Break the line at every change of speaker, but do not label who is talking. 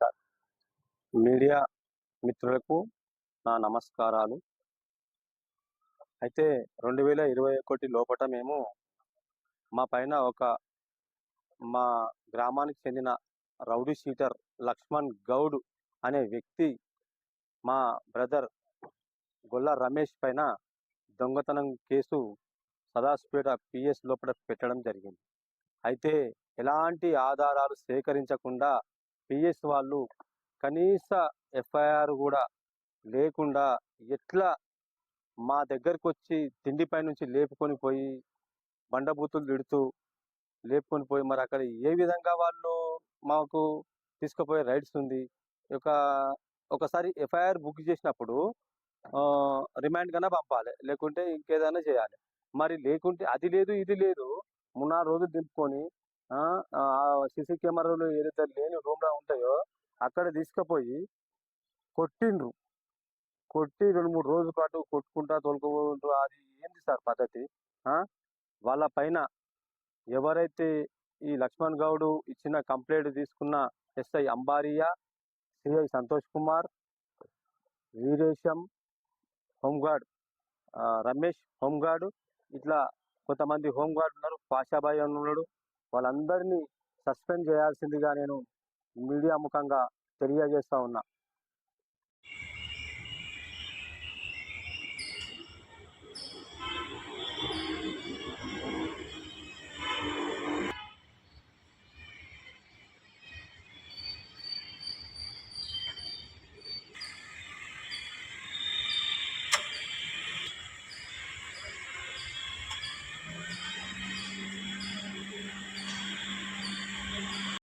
నమస్కారం. మీడియా మిత్రులకు నా నమస్కారాలు. అయితే రెండు వేల ఇరవై ఒకటి లోపట మేము మా పైన ఒక మా గ్రామానికి చెందిన రౌడీ షీటర్ లక్ష్మణ్ గౌడ్ అనే వ్యక్తి మా బ్రదర్ గొల్ల రమేష్ పైన దొంగతనం కేసు సదాశివపేట పిఎస్ లోపల పెట్టడం జరిగింది. అయితే ఎలాంటి ఆధారాలు సేకరించకుండా పిఎస్ వాళ్ళు కనీస ఎఫ్ఐఆర్ కూడా లేకుండా ఎట్లా మా దగ్గరకు వచ్చి తిండిపై నుంచి లేపుకొని పోయి బండబూతులు తిడుతూ లేపుకొని పోయి మరి అక్కడ ఏ విధంగా వాళ్ళు మాకు తీసుకుపోయే రైట్స్ ఉంది? ఒక ఒకసారి ఎఫ్ఐఆర్ బుక్ చేసినప్పుడు రిమాండ్ కన్నా పంపాలి. లేకుంటే ఇంకేదైనా చేయాలి. మరి లేకుంటే అది లేదు ఇది లేదు. మూడు రోజులు దింపుకొని సీసీ కెమెరాలు ఏదైతే లేని రూమ్లో ఉంటాయో అక్కడ తీసుకుపోయి కొట్టిండ్రు కొట్టి రెండు మూడు రోజుల పాటు కొట్టుకుంటా తోలుకుంటారు అది ఏంది సార్ పద్ధతి ఆ? వాళ్ళ పైన ఎవరైతే ఈ లక్ష్మణ్ గౌడ్ ఇచ్చిన కంప్లైంట్ తీసుకున్న SI Ambariya CI Santosh Kumar Veeresham home guard Ramesh home guard ఇట్లా కొంతమంది హోంగార్డ్ ఉన్నారు పాషాబాయ్ అని ఉన్నాడు వాళ్ళందరినీ సస్పెండ్ చేయాల్సిందిగా నేను మీడియా ముఖంగా తెలియజేస్తా ఉన్నా.